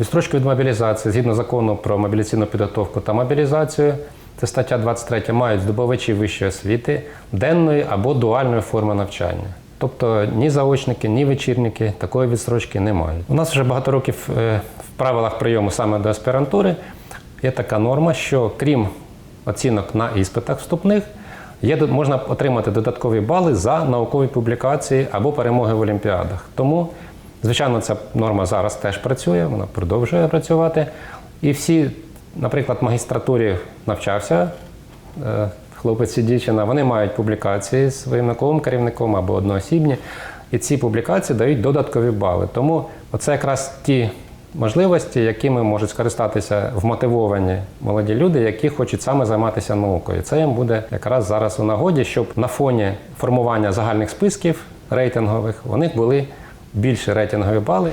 Відстрочку від мобілізації згідно закону про мобілізаційну підготовку та мобілізацію. Це стаття 23 мають здобувачі вищої освіти денної або дуальної форми навчання. Тобто ні заочники, ні вечірники такої відстрочки не мають. У нас вже багато років е, в правилах прийому саме до аспірантури є така норма, що крім оцінок на іспитах вступних, є, можна отримати додаткові бали за наукові публікації або перемоги в олімпіадах. Тому, звичайно, ця норма зараз теж працює, вона продовжує працювати. І всі, наприклад, в магістратурі навчався е, хлопець і дівчина, вони мають публікації з своїм науковим керівником або одноосібні, і ці публікації дають додаткові бали. Тому це якраз ті можливості, якими можуть скористатися вмотивовані молоді люди, які хочуть саме займатися наукою. Це їм буде якраз зараз у нагоді, щоб на фоні формування загальних списків рейтингових них були більші рейтингові бали.